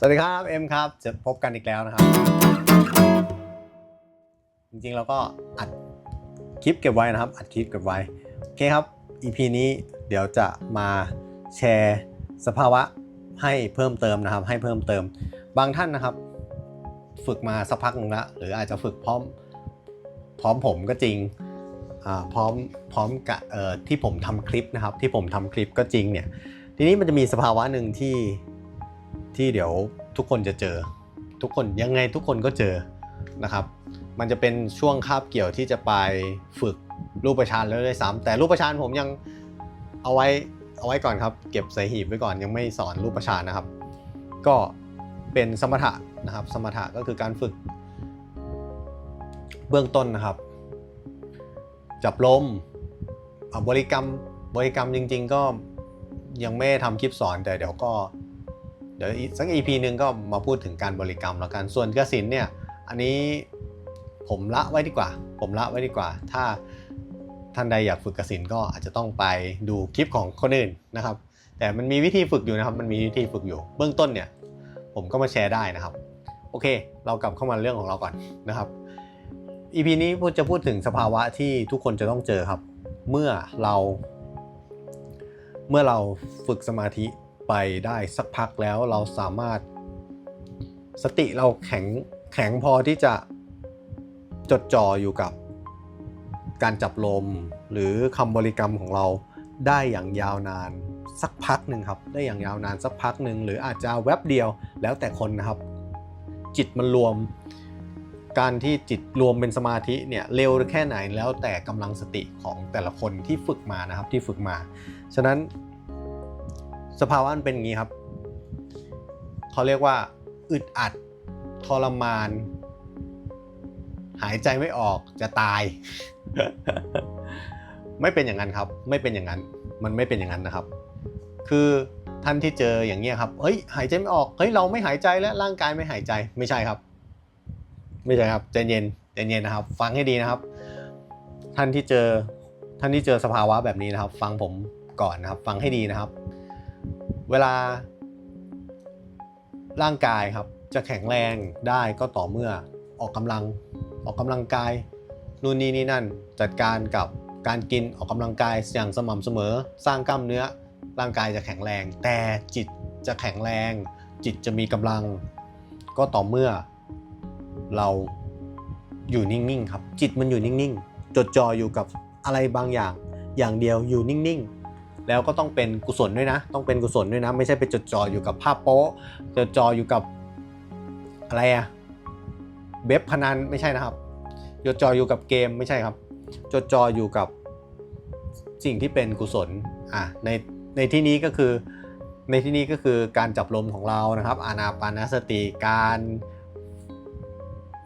สวัสดีครับเอ็มครับจะพบกันอีกแล้วนะครับ จริงๆเราก็อัดคลิปเก็บไว้นะครับ อัดคลิปเก็บไว้โอเคครับ EP นี้เดี๋ยวจะมาแชร์สภาวะให้เพิ่มเติมนะครับ ให้เพิ่มเติม บางท่านนะครับ ฝึกมาสักพักหนึงละหรืออาจจะฝึกพร้อมพร้อมผมก็จริงอ่าพร้อมพร้อมกับเอ่อที่ผมทำคลิปนะครับ ที่ผมทำคลิปก็จริงเนี่ยทีนี้มันจะมีสภาวะหนึ่งที่ ที่เดี๋ยวทุกคนจะเจอ ทุกคนยังไงทุกคนก็เจอนะครับ มันจะเป็นช่วงคาบเกี่ยวที่จะไปฝึกรูปประชานแล้วด้วยซ้ำแต่รูปประชานผมยังเอาไว้เอาไว้ก่อนครับ เก็บใส่หีบไว้ก่อนยังไม่สอนรูปประชานนะครับ ก็เป็นสมถะนะครับ สมถะก็คือการฝึก เบื้องต้นนะครับ จับลมอะบริกรรมบริกรรมจริง ๆ ก็ยังไม่ทำคลิปสอนแต่เดี๋ยวก็ เดี๋ยวอีกสัก EP หนึ่งก็มาพูดถึงการบริกรรมแล้วกัน ส่วนกสินเนี่ย อันนี้ผมละไว้ดีกว่า ผมละไว้ดีกว่า ถ้าท่านใดอยากฝึกกสินก็อาจจะต้องไปดูคลิปของคนอื่นนะครับ แต่มันมีวิธีฝึกอยู่นะครับ มันมีวิธีฝึกอยู่ เบื้องต้นเนี่ย ผมก็มาแชร์ได้นะครับ โอเค เรากลับเข้ามาเรื่องของเราก่อนนะครับ EP นี้จะพูดถึงสภาวะที่ทุกคนจะต้องเจอครับ เมื่อเรา เมื่อเราฝึกสมาธิ ไปได้สักพักแล้วเราสามารถ สติเราแข็งแข็งพอที่จะจดจ่ออยู่กับการจับลมหรือคำบริกรรมของเราได้อย่างยาวนานสักพักหนึ่งครับได้อย่างยาวนานสักพักหนึ่งหรืออาจจะแวบเดียวแล้วแต่คนนะครับ จิตมันรวม การที่จิตรวมเป็นสมาธิเนี่ยเร็วแค่ไหนแล้วแต่กำลังสติของแต่ละคนที่ฝึกมานะครับที่ฝึกมา ฉะนั้น สภาวะมันเป็นอย่างนี้ครับ เขาเรียกว่า อึดอัด ทรมาน หายใจไม่ออกจะตาย ไม่เป็นอย่างนั้นครับ ไม่เป็นอย่างนั้น มันไม่เป็นอย่างนั้นนะครับ คือท่านที่เจออย่างเงี้ยครับ เฮ้ย หายใจไม่ออก เฮ้ย เราไม่หายใจแล้ว ร่างกายไม่หายใจ ไม่ใช่ครับ ไม่ใช่ครับ ใจเย็น ใจเย็นนะครับ ฟังให้ดีนะครับ ท่านที่เจอ ท่านที่เจอสภาวะแบบนี้นะครับ ฟังผมก่อนนะครับ ฟังให้ดีนะครับ เวลา ร่างกายครับจะแข็งแรงได้ก็ต่อเมื่อออกกำลังออกกำลังกายนู่นนี่นี่นั่น จัดการกับการกินออกกำลังกายอย่างสม่ำเสมอ สร้างกล้ามเนื้อ ร่างกายจะแข็งแรง แต่จิตจะแข็งแรง จิตจะมีกำลัง ก็ต่อเมื่อเราอยู่นิ่งๆครับ จิตมันอยู่นิ่งๆ จดจ่ออยู่กับอะไรบางอย่าง อย่างเดียวอยู่นิ่งๆ แล้วก็ต้องเป็นกุศลด้วยนะ ต้องเป็นกุศลด้วยนะ ไม่ใช่ไปจดจ่ออยู่กับภาพโป๊ะจดจ่ออยู่กับอะไรอะเว็บพนันไม่ใช่นะครับ จดจ่ออยู่กับเกมไม่ใช่ครับ จดจ่ออยู่กับสิ่งที่เป็นกุศลอะในในที่นี้ก็คือในที่นี้ก็คือการจับลมของเรานะครับ อานาปานสติการ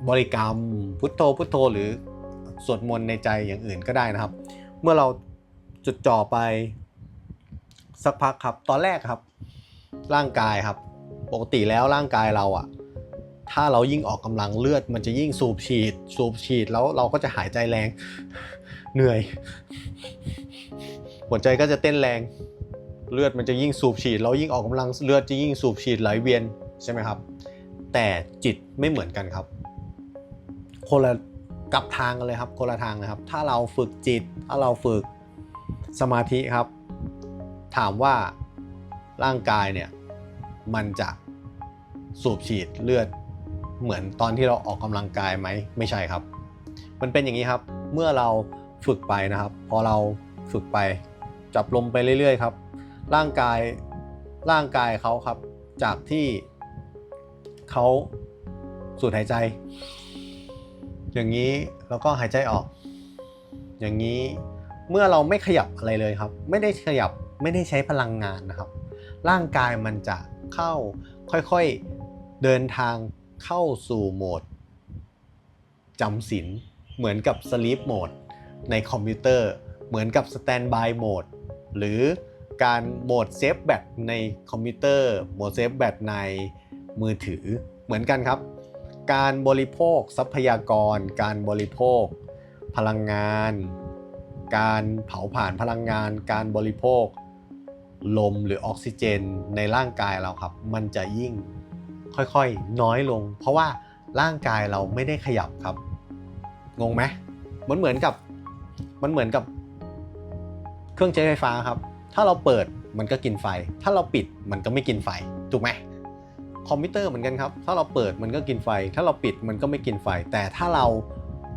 บริกรรมพุทโธพุทโธ หรือสวดมนต์ในใจอย่างอื่นก็ได้นะครับ เมื่อเราจดจ่อไป สักพักครับ ตอนแรกครับ ร่างกายครับ ปกติแล้วร่างกายเราอะถ้าเรายิ่งออกกำลังเลือด มันจะยิ่งสูบฉีด สูบฉีดแล้วเราก็จะหายใจแรง เหนื่อย หัวใจก็จะเต้นแรง เลือดมันจะยิ่งสูบฉีดแล้วยิ่งออกกำลังเลือดจะยิ่งสูบฉีดไหลเวียนใช่ไหมครับ แต่จิตไม่เหมือนกันครับ คนละกับทางกันเลยครับคนละทางนะครับ ถ้าเราฝึกจิต ถ้าเราฝึกสมาธิครับ ถามว่าร่างกายเนี่ยมันจะสูบฉีดเลือดเหมือนตอนที่เราออกกำลังกายไหมไม่ใช่ครับ มันเป็นอย่างนี้ครับ เมื่อเราฝึกไปนะครับ พอเราฝึกไปจับลมไปเรื่อยๆครับ ร่างกายร่างกายเขาครับ จากที่เขาสูดหายใจ อย่างนี้แล้วก็หายใจออก อย่างนี้เมื่อเราไม่ขยับอะไรเลยครับ ไม่ได้ขยับ ไม่ได้ใช้พลังงานนะครับ ร่างกายมันจะเข้าค่อยๆเดินทางเข้าสู่โหมดจำศีลเหมือนกับ sleep mode ในคอมพิวเตอร์ เหมือนกับ standby mode หรือการโหมดเซฟแบตในคอมพิวเตอร์โหมดเซฟแบตในมือถือเหมือนกันครับ การบริโภคทรัพยากร การบริโภค พลังงาน การเผาผ่านพลังงาน การบริโภค ลมหรือออกซิเจนในร่างกายเราครับ มันจะยิ่งค่อยๆน้อยลง เพราะว่าร่างกายเราไม่ได้ขยับครับ งงไหมมันเหมือนกับมันเหมือนกับเครื่องใช้ไฟฟ้าครับ ถ้าเราเปิดมันก็กินไฟ ถ้าเราปิดมันก็ไม่กินไฟ ถูกไหมคอมพิวเตอร์เหมือนกันครับ ถ้าเราเปิดมันก็กินไฟ ถ้าเราปิดมันก็ไม่กินไฟ แต่ถ้าเรา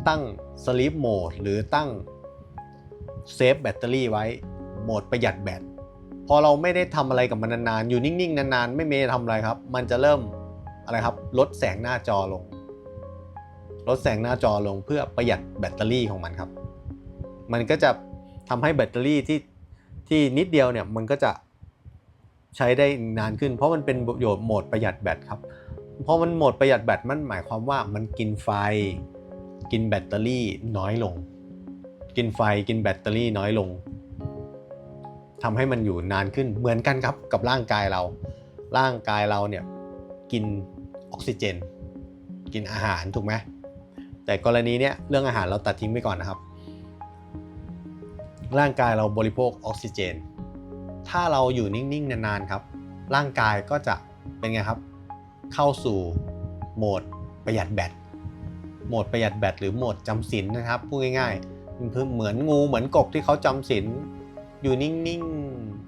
ตั้ง sleep mode หรือตั้งเซฟแบตเตอรี่ไว้ โหมดประหยัดแบต พอเราไม่ได้ทำอะไรกับมันนานๆ อยู่นิ่งๆ นานๆ ไม่เมย์ทำอะไรครับ มันจะเริ่มอะไรครับ ลดแสงหน้าจอลง ลดแสงหน้าจอลงเพื่อประหยัดแบตเตอรี่ของมันครับ มันก็จะทำให้แบตเตอรี่ที่ที่นิดเดียวเนี่ยมันก็จะใช้ได้นานขึ้น เพราะมันเป็นประโยชน์โหมดประหยัดแบตครับพอมันโหมดประหยัดแบตมันหมายความว่ามันกินไฟ กินแบตเตอรี่น้อยลง กินไฟกินแบตเตอรี่น้อยลง ทำให้มันอยู่นานขึ้นเหมือนกันครับกับร่างกายเรา ร่างกายเราเนี่ยกินออกซิเจน กินอาหารถูกไหมแต่กรณีเนี้ยเรื่องอาหารเราตัดทิ้งไปก่อนนะครับ ร่างกายเราบริโภคออกซิเจน ถ้าเราอยู่นิ่งๆนานๆครับ ร่างกายก็จะเป็นไงครับ เข้าสู่โหมดประหยัดแบตโหมดประหยัดแบตหรือโหมดจำศีลนะครับพูดง่ายๆมันคือเหมือนงูเหมือนกบที่เขาจำศีล อยู่นิ่ง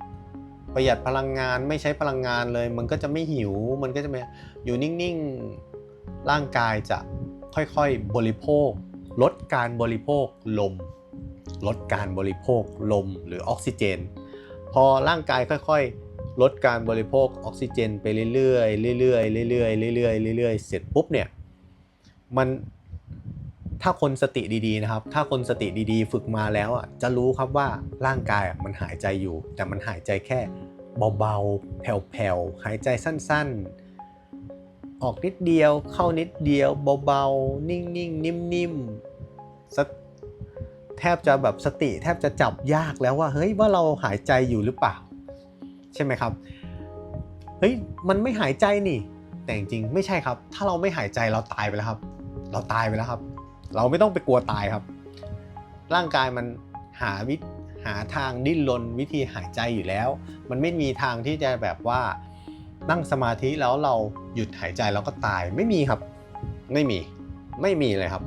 ๆ ประหยัดพลังงานไม่ใช้พลังงานเลย มันก็จะไม่หิว มันก็จะไม่อยู่นิ่งๆ ร่างกายจะค่อยๆ บริโภค ลดการบริโภคลม ลดการบริโภคลมหรือออกซิเจน พอร่างกายค่อยๆ ลดการบริโภคออกซิเจน ไปเรื่อยๆ เรื่อยๆ เรื่อยๆ เรื่อยๆ เรื่อยๆ เสร็จปุ๊บเนี่ย มัน ถ้าคนสติดีๆนะครับ ถ้าคนสติดีๆ ฝึกมาแล้วอะจะรู้ครับว่าร่างกายอะมันหายใจอยู่ แต่มันหายใจแค่เบาๆ แผ่วๆ หายใจสั้นๆ ออกนิดเดียวเข้านิดเดียวเบาๆ นิ่งๆ นิ่มๆ แทบจะแบบสติแทบจะจับยากแล้วว่าเฮ้ยว่าเราหายใจอยู่หรือเปล่า ใช่ไหมครับเฮ้ยมันไม่หายใจนี่ แต่จริงไม่ใช่ครับ ถ้าเราไม่หายใจเราตายไปแล้วครับ เราตายไปแล้วครับ เราไม่ต้องไปกลัวตายครับ ร่างกายมันหาวิหาทางดิ้นรนวิธีหายใจอยู่แล้ว มันไม่มีทางที่จะแบบว่านั่งสมาธิแล้วเราหยุดหายใจแล้วก็ตายไม่มีครับ ไม่มีไม่มีเลยครับ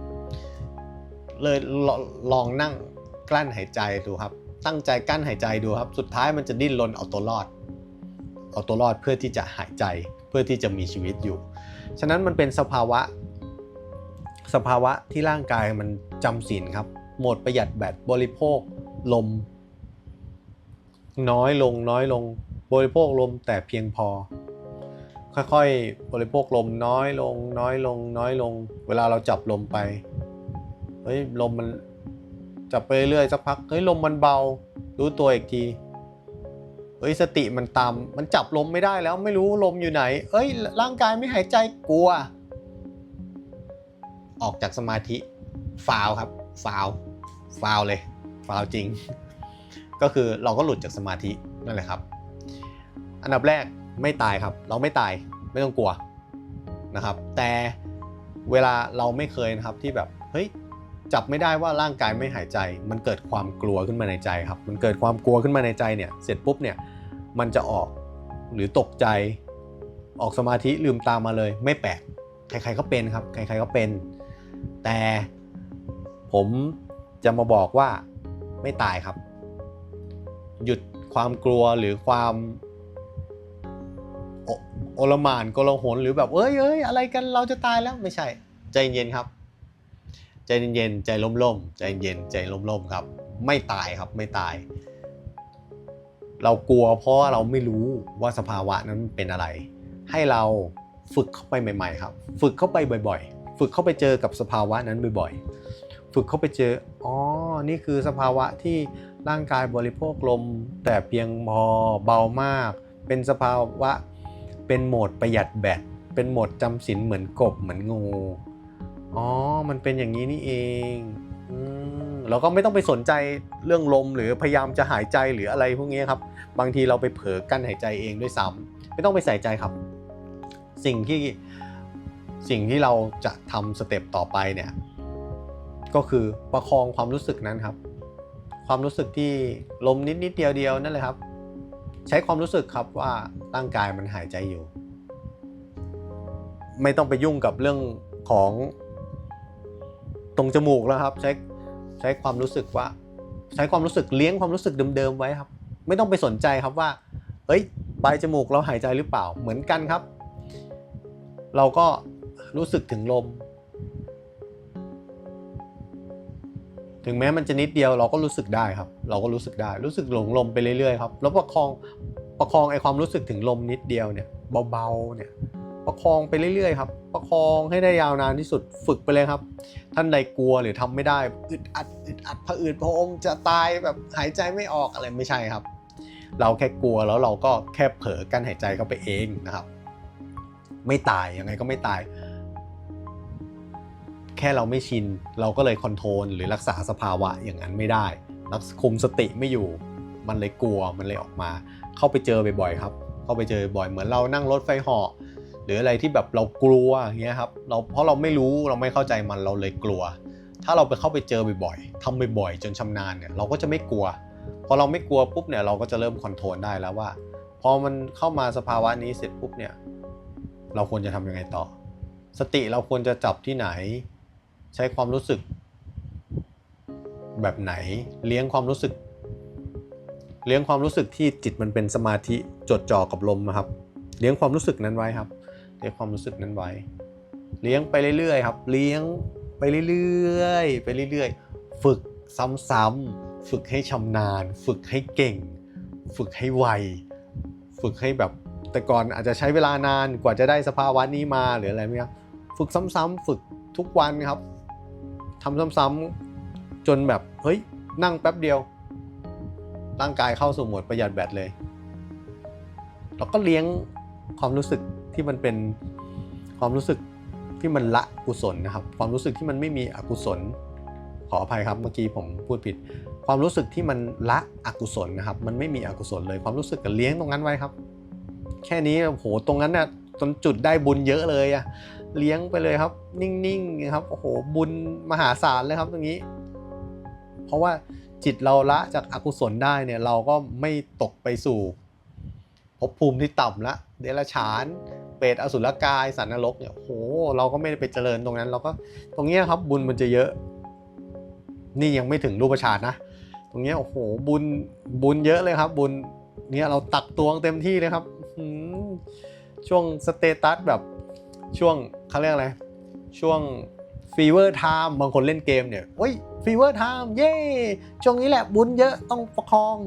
เลยลลองนั่งกลั้นหายใจดูครับ ตั้งใจกั้นหายใจดูครับ สุดท้ายมันจะดิ้นรนเอาตัวรอด เอาตัวรอดเพื่อที่จะหายใจเพื่อที่จะมีชีวิตอยู่ ฉะนั้นมันเป็นสภาวะ สภาวะที่ร่างกายมันจำศีลครับโหมดประหยัดแบตบริโภคลม น้อยลงน้อยลง บริโภคลมแต่เพียงพอ ค่อยๆ บริโภคลมน้อยลง น้อยลง น้อยลง เวลาเราจับลมไปเฮ้ยลมมันจับไปเรื่อยสักพักเฮ้ยลมมันเบา รู้ตัวอีกทีเฮ้ยสติมันตามมันจับลมไม่ได้แล้วไม่รู้ลมอยู่ไหน เอ้ยร่างกายไม่หายใจกลัว ออกจากสมาธิฟาวครับฟาวฟาวเลยฟาวจริง ก็คือเราก็หลุดจากสมาธินั่นแหละครับ อันดับแรกไม่ตายครับ เราไม่ตายไม่ต้องกลัวนะครับ แต่เวลาเราไม่เคยนะครับที่แบบเฮ้ยจับไม่ได้ว่าร่างกายไม่หายใจ มันเกิดความกลัวขึ้นมาในใจครับ มันเกิดความกลัวขึ้นมาในใจเนี่ยเสร็จปุ๊บเนี่ยมันจะออกหรือตกใจออกสมาธิลืมตามมาเลย ไม่แปลกใครๆก็เป็นครับ ใครๆก็เป็น แต่ผมจะมาบอกว่าไม่ตายครับ หยุดความกลัวหรือความโอลมานโกลาหลหรือแบบเอ้ยเอ้ยอะไรกันเราจะตายแล้วไม่ใช่ ใจเย็นครับ ใจเย็นใจล่มๆใจเย็นใจล่มๆครับ ไม่ตายครับไม่ตาย เรากลัวเพราะเราไม่รู้ว่าสภาวะนั้นเป็นอะไร ให้เราฝึกเข้าไปใหม่ ๆ ครับ ฝึกเข้าไปบ่อย ๆ ฝึกเข้าไปเจอกับสภาวะนั้นบ่อยๆ ฝึกเข้าไปเจอ อ๋อ นี่คือสภาวะที่ร่างกายบริโภคลม แต่เพียงพอเบามาก เป็นสภาวะเป็นโหมดประหยัดแบต เป็นโหมดจำศีลเหมือนกบเหมือนงู อ๋อ มันเป็นอย่างนี้นี่เองอืมเราก็ไม่ต้องไปสนใจเรื่องลมหรือพยายามจะหายใจหรืออะไรพวกนี้ครับ บางทีเราไปเผลอกั้นหายใจเองด้วยซ้ำไม่ต้องไปใส่ใจครับ สิ่งที่ สิ่งที่เราจะทำสเต็ปต่อไปเนี่ยก็คือประคองความรู้สึกนั้นครับ ความรู้สึกที่ลมนิดนิดเดียวเดียวนั่นเลยครับ ใช้ความรู้สึกครับว่าร่างกายมันหายใจอยู่ ไม่ต้องไปยุ่งกับเรื่องของตรงจมูกแล้วครับ ใช้ใช้ความรู้สึกว่า ใช้ความรู้สึกเลี้ยงความรู้สึกเดิมๆไว้ครับ ไม่ต้องไปสนใจครับว่าเฮ้ยปลายจมูกเราหายใจหรือเปล่าเหมือนกันครับ เราก็ รู้สึกถึงลม ถึงแม้มันจะนิดเดียวเราก็รู้สึกได้ครับ เราก็รู้สึกได้ รู้สึกหลงลมไปเรื่อยๆครับแล้วประคองประคองไอความรู้สึกถึงลมนิดเดียวเนี่ยเบาๆเนี่ยประคองไปเรื่อยๆครับ ประคองให้ได้ยาวนานที่สุดฝึกไปเลยครับ ท่านใดกลัวหรือทำไม่ได้อึดอัดอึดอัดผะอืดพะอมจะตายแบบหายใจไม่ออกอะไรไม่ใช่ครับ เราแค่กลัวแล้วเราก็แค่เผลอกั้นหายใจเข้าไปเองนะครับ ไม่ตายยังไงก็ไม่ตาย แค่เราไม่ชิน เราก็เลยคอนโทรลหรือรักษาสภาวะอย่างนั้นไม่ได้รักคุมสติไม่อยู่ มันเลยกลัวมันเลยออกมา เข้าไปเจอบ่อยๆครับ เข้าไปเจอบ่อยเหมือนเรานั่งรถไฟเหาะหรืออะไรที่แบบเรากลัวอย่างเงี้ยครับเราเพราะเราไม่รู้เราไม่เข้าใจมันเราเลยกลัว ถ้าเราไปเข้าไปเจอบ่อยๆทำบ่อยๆจนชำนาญเนี่ยเราก็จะไม่กลัวพอเราไม่กลัวปุ๊บเนี่ยเราก็จะเริ่มคอนโทรลได้แล้วว่าพอมันเข้ามาสภาวะนี้เสร็จปุ๊บเนี่ยเราควรจะทำยังไงต่อ สติเราควรจะจับที่ไหน ใช้ความรู้สึก แบบไหน เลี้ยงความรู้สึก เลี้ยงความรู้สึกที่จิตมันเป็นสมาธิจดจ่อกับลมนะครับ เลี้ยงความรู้สึกนั้นไว้ครับ เลี้ยงความรู้สึกนั้นไว้ เลี้ยงไปเรื่อยๆครับ เลี้ยงไปเรื่อยๆไปเรื่อยๆ ฝึกซ้ำๆฝึกให้ชำนาญ ฝึกให้เก่ง ฝึกให้ไว ฝึกให้แบบแต่ก่อนอาจจะใช้เวลานานกว่าจะได้สภาวะนี้มาหรืออะไรไหมครับ ฝึกซ้ำๆฝึกทุกวันครับ ทำซ้ำๆจนแบบเฮ้ยนั่งแป๊บเดียว ร่างกายเข้าสู่โหมดประหยัดแบตเลย เราก็เลี้ยงความรู้สึกที่มันเป็นความรู้สึกที่มันละกุศลนะครับ ความรู้สึกที่มันไม่มีอกุศล ขออภัยครับเมื่อกี้ผมพูดผิด ความรู้สึกที่มันละอกุศลนะครับ มันไม่มีอกุศลเลย ความรู้สึกกับเลี้ยงตรงนั้นไว้ครับ แค่นี้โอ้โหตรงนั้นน่ะจนจุดได้บุญเยอะเลยอะ เลี้ยงไปเลยครับ นิ่งๆนะครับโอ้โหบุญมหาศาลเลยครับตรงนี้ เพราะว่าจิตเราละจากอากุศลได้เนี่ยเราก็ไม่ตกไปสู่ภพภูมิที่ต่ำละเดรัจฉานเปรตอสุรกายสันนรกเนี่ยโอ้โหเราก็ไม่ได้ไปเจริญตรงนั้น เราก็ตรงนี้ครับบุญมันจะเยอะ นี่ยังไม่ถึงรูปฌานนะ ตรงนี้โอ้โหบุญบุญเยอะเลยครับ บุญเนี่ยเราตักตวงเต็มที่เลยครับช่วงสเตตัสแบบ ช่วงเขาเรียกอะไร ช่วงฟีเวอร์ไทม์บางคนเล่นเกมเนี่ยโอ้ยฟีเวอร์ไทม์เย้ช่วงนี้แหละบุญเยอะต้องประคอง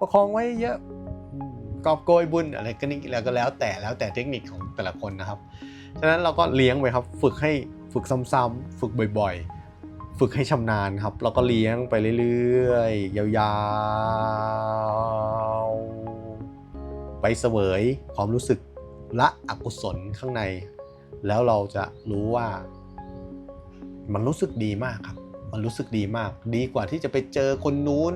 ประคองไว้เยอะกอบโกยบุญอะไรก็นี่แล้วก็แล้วแต่แล้วแต่เทคนิคของแต่ละคนนะครับ ฉะนั้นเราก็เลี้ยงไปครับ ฝึกให้ฝึกซ้ำๆฝึกบ่อยๆ ฝึกให้ชำนาญครับ แล้วก็เลี้ยงไปเรื่อยๆ ยาวๆ ไปเสวยความรู้สึก ละอกุศลข้างใน แล้วเราจะรู้ว่า มันรู้สึกดีมากครับ มันรู้สึกดีมาก ดีกว่าที่จะไปเจอคนนู้น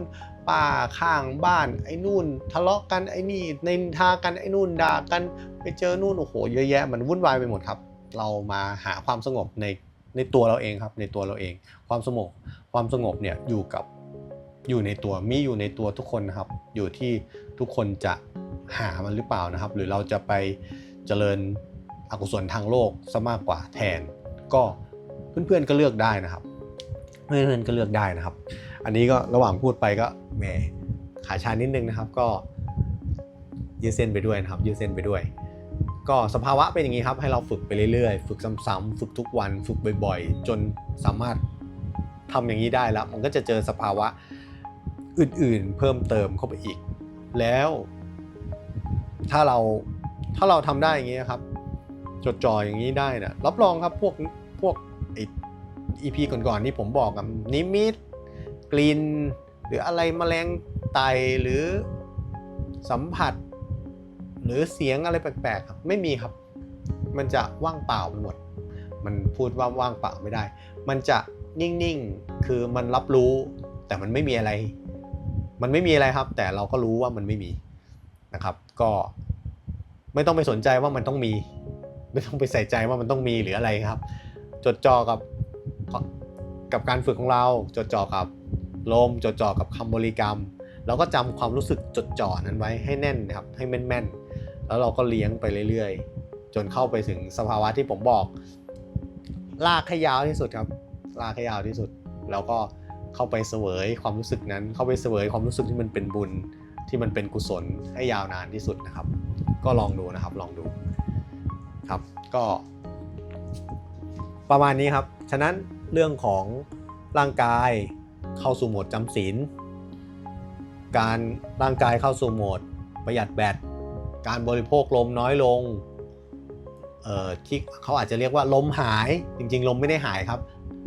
ป้าข้างบ้าน ไอ้นู่น ทะเลาะกันไอ้นี่นินทากันไอ้นู่นด่ากัน ไปเจอนู่นโอ้โหเยอะแยะมันวุ่นวายไปหมดครับ เรามาหาความสงบในในตัวเราเองครับ ในตัวเราเอง ความสงบความสงบเนี่ยอยู่กับอยู่ในตัวมีอยู่ในตัวทุกคนนะครับ อยู่ที่ทุกคนจะหามันหรือเปล่านะครับ หรือเราจะไป เจริญอกุศลทางโลกซะมากกว่าแทน ก็เพื่อนๆก็เลือกได้นะครับ เพื่อนๆก็เลือกได้นะครับ อันนี้ก็ระหว่างพูดไปก็แหมขาชานิดนึงนะครับ ก็ยืดเส้นไปด้วยนะครับยืดเส้นไปด้วย ก็สภาวะเป็นอย่างนี้ครับ ให้เราฝึกไปเรื่อยๆ ฝึกซ้ำๆฝึกทุกวัน ฝึกบ่อยๆ จนสามารถทำอย่างนี้ได้แล้ว มันก็จะเจอสภาวะอื่นๆ เพิ่มเติมเข้าไปอีก แล้วถ้าเรา ถ้าเราทำได้อย่างนี้ครับ จดจ่ออย่างนี้ได้นะรับรองครับพวกพวกไอ EP ก่อนๆที่ผมบอกอะนิมิตกลิ่นหรืออะไรแมลงไตหรือสัมผัส หรือเสียงอะไรแปลกๆครับไม่มีครับ มันจะว่างเปล่าไปหมด มันพูดว่าว่างเปล่าไม่ได้ มันจะนิ่งๆคือมันรับรู้ แต่มันไม่มีอะไร มันไม่มีอะไรครับ แต่เราก็รู้ว่ามันไม่มีนะครับ ก็ ไม่ต้องไปสนใจว่ามันต้องมี ไม่ต้องไปใส่ใจว่ามันต้องมีหรืออะไรครับ จดจ่อกับกับการฝึกของเรา จดจ่อกับลมจดจ่อกับคำบริกรรมเราก็จำความรู้สึกจดจ่อนั้นไว้ให้แน่นนะครับให้แม่นๆ แล้วเราก็เลี้ยงไปเรื่อยๆ จนเข้าไปถึงสภาวะที่ผมบอก ลากให้ยาวที่สุดครับ ลากให้ยาวที่สุด แล้วก็เข้าไปเสวยความรู้สึกนั้น เข้าไปเสวยความรู้สึกที่มันเป็นบุญที่มันเป็นกุศลให้ยาวนานที่สุดนะครับ ก็ลองดูนะครับลองดูครับก็ ประมาณนี้ครับ ฉะนั้นเรื่องของร่างกายเข้าสู่โหมดจำศีลการร่างกายเข้าสู่โหมดประหยัดแบตการบริโภคลมน้อยลงเอ่อที่เขาอาจจะเรียกว่าลมหายจริงๆ ลมไม่ได้หายครับ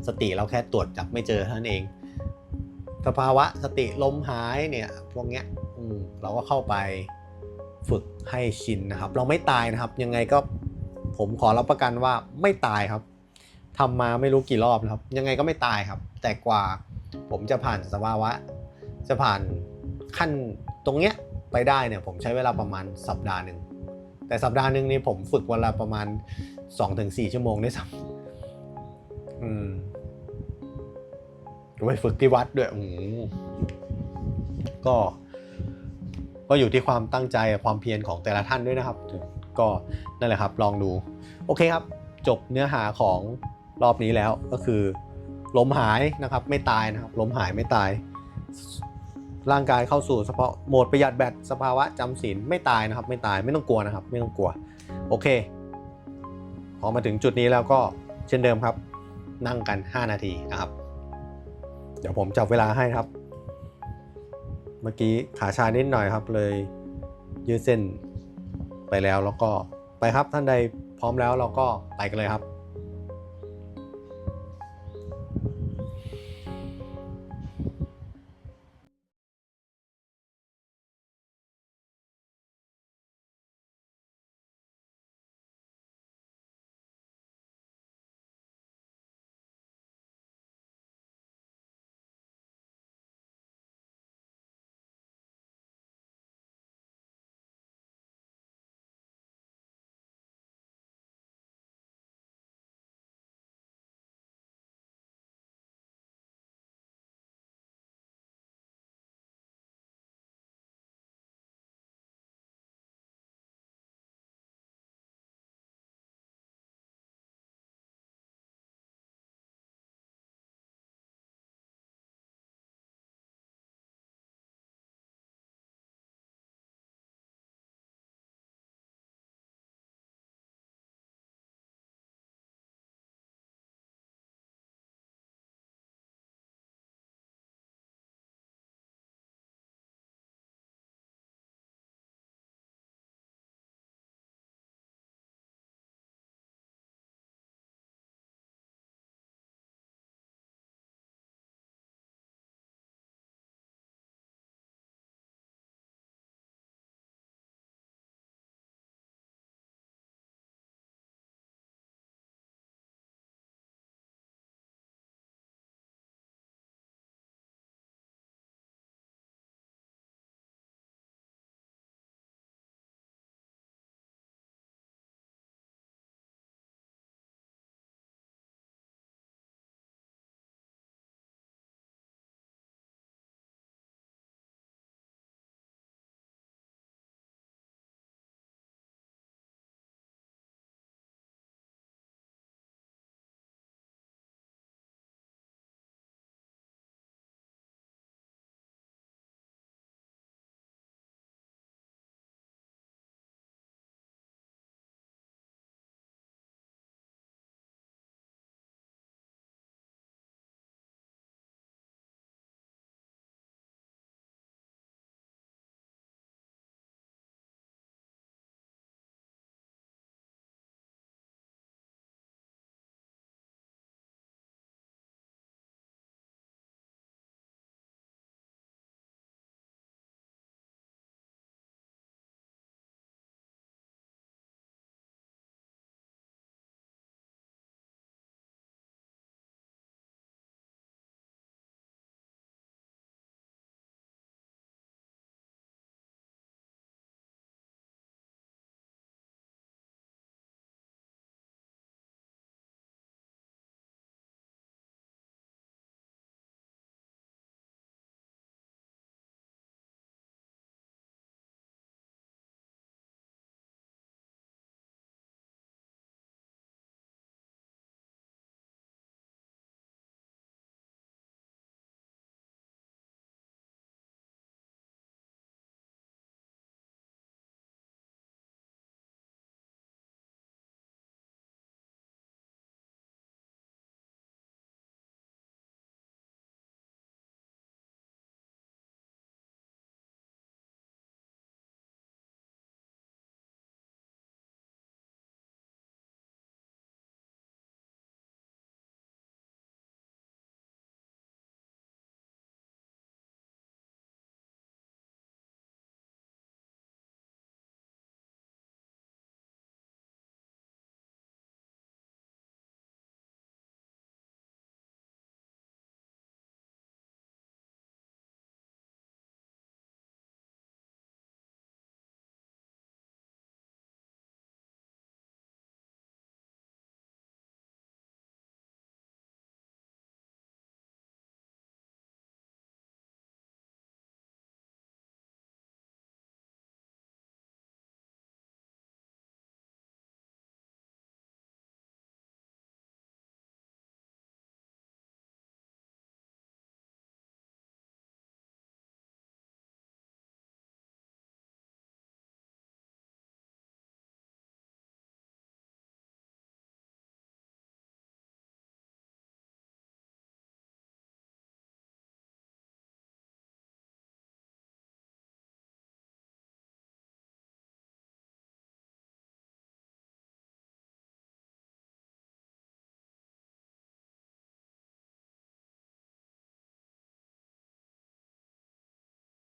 สติเราแค่ตรวจจับไม่เจอเท่านั้นเองสภาวะสติลมหายเนี่ยพวกเนี้ยเราก็เข้าไป ฝึกให้ชินนะครับ เราไม่ตายนะครับ ยังไงก็ผมขอรับประกันว่าไม่ตายครับทำมาไม่รู้กี่รอบแล้วครับ ยังไงก็ไม่ตายครับ แต่กว่าผมจะผ่านสภาวะ จะผ่านขั้นตรงเนี้ยไปได้เนี่ยผมใช้เวลาประมาณสัปดาห์หนึ่งแต่สัปดาห์หนึ่งนี่ผมฝึกวันละประมาณ 2-4 ชั่วโมงได้วยซ้ำอืมไปฝึกที่วัดด้วยอืมก็ ก็อยู่ที่ความตั้งใจความเพียรของแต่ละท่านด้วยนะครับ ก็นั่นแหละครับลองดู โอเคครับ จบเนื้อหาของรอบนี้แล้วก็คือลมหายนะครับไม่ตายนะครับลมหายไม่ตาย ร่างกายเข้าสู่เฉพาะโหมดประหยัดแบตสภาวะจำศีลไม่ตายนะครับ ไม่ตายไม่ต้องกลัวนะครับ ไม่ต้องกลัว โอเค พอมาถึงจุดนี้แล้วก็เช่นเดิมครับ นั่งกัน 5 นาทีนะครับ เดี๋ยวผมจับเวลาให้ครับ มื่อกี้ขาชานิดหน่อยครับเลยยืดเส้นไปแล้วแล้วก็ไปครับท่านใดพร้อมแล้วเราก็ไปกันเลยครับ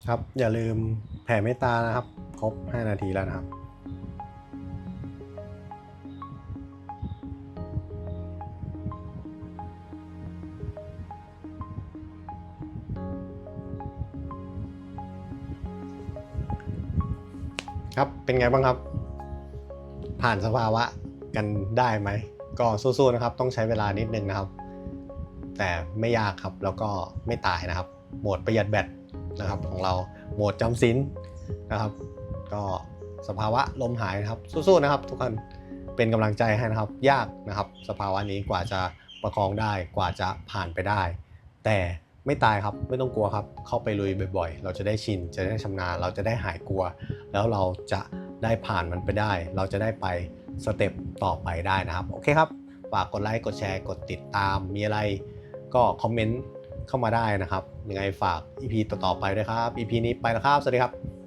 ครับ อย่าลืมแผ่เมตตานะครับ ครบ 5 นาทีแล้วนะครับ ครับเป็นไงบ้างครับ ผ่านสภาวะกันได้ไหม ก็สู้ๆนะครับ ต้องใช้เวลานิดนึงนะครับ แต่ไม่ยากครับแล้วก็ไม่ตายนะครับโหมดประหยัดแบต นะครับของเราโหมดจำศีลนะครับ ก็สภาวะลมหายนะครับสู้ๆนะครับ ทุกคนเป็นกำลังใจให้นะครับ ยากนะครับ สภาวะนี้กว่าจะประคองได้กว่าจะผ่านไปได้ แต่ไม่ตายครับไม่ต้องกลัวครับ เข้าไปลุยบ่อยๆ เราจะได้ชินจะได้ชำนาญเราจะได้หายกลัว แล้วเราจะได้ผ่านมันไปได้ เราจะได้ไปสเต็ปต่อไปได้นะครับ โอเคครับ ฝากกดไลค์กดแชร์กดติดตามมีอะไรก็คอมเมนต์ เข้ามาได้นะครับ ยังไงฝาก EP ต่อๆไปด้วยครับ EP นี้ไปแล้วครับ สวัสดีครับ